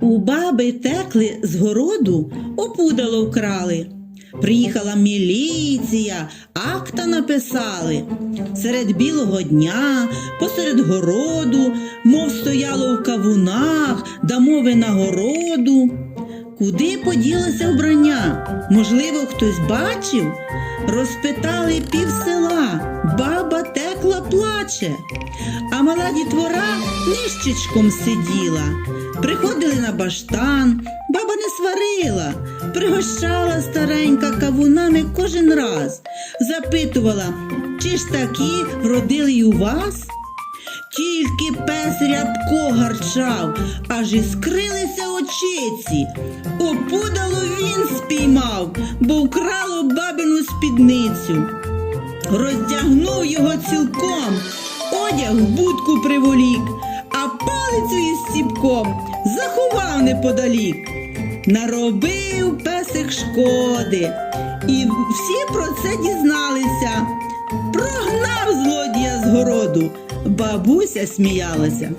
У баби текли з городу, опудало вкрали. Приїхала міліція, акта написали. Серед білого дня, посеред городу, мов стояло в кавунах, дамо винагороду. Куди поділося вбрання? Можливо, хтось бачив? Розпитали пів села, баба текла плаче, а мала дітвора нищечком сиділа. Приходили на баштан, баба не сварила, пригощала старенька кавунами кожен раз, запитувала, чи ж такі вродили й у вас? Пес рябко гарчав, аж іскрилися очиці. Опудало він спіймав, бо вкрало бабину спідницю. Роздягнув його цілком, одяг в будку приволік, а палицю із ціпком заховав неподалік. Наробив песик шкоди, і всі про це дізналися. Прогнав злодія з. Бабуся сміялася.